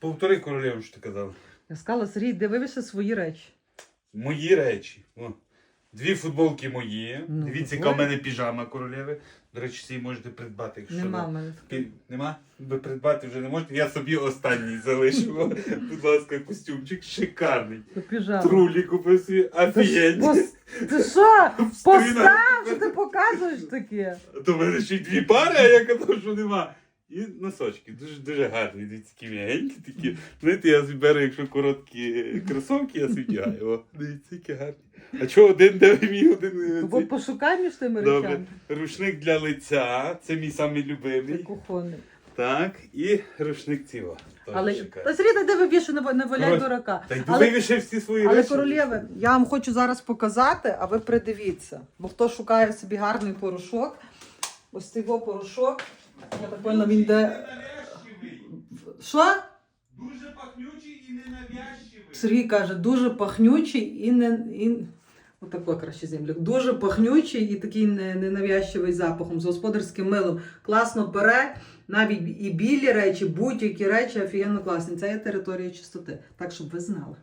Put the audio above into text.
Повтори королеву, що ти казав. Я сказала, Сергій, дивися свої речі. Мої речі. О. Дві футболки мої. Ну, Дивіться, яка в мене піжама королеви. До речі, всі можете придбати, якщо Нема в ви- мене. Пі- Нема? Ви придбати вже не можете. Я собі останній залишив. Будь ласка, костюмчик шикарний. То піжама. Трулі купив собі Та офігенні. Ти що? Постав, що ти показуєш таке? То в мене ще й дві пари, а я казав, що нема. І носочки дуже дуже гарні, дивіться, такі м'ягенькі такі. Знаєте, я зберу, якщо короткі кросовки, я звідягаю. О, дивіться, які гарні. А чого один, де ви мій один? е, Бо пошукай між тими Добре. речами. Рушник для лиця, це мій самий любимий. кухонний. Так, і рушник ціла. Але Сергій, де виб'єш, не, не валяй дурака. Та йду Але, вивішив всі свої але речі. королєви, я вам хочу зараз показати, а ви придивіться. Бо хто шукає собі гарний порошок, ось цей во порошок. Я так поняла, він де. Що? Дуже пахнючий і ненавязчивий. Сергій каже, дуже пахнючий і не. І... Отако краще землю. Дуже пахнючий і такий не- ненавязчивий запахом з господарським милом. Класно бере, навіть і білі речі, будь-які речі офігенно класні. Це є територія чистоти. Так, щоб ви знали.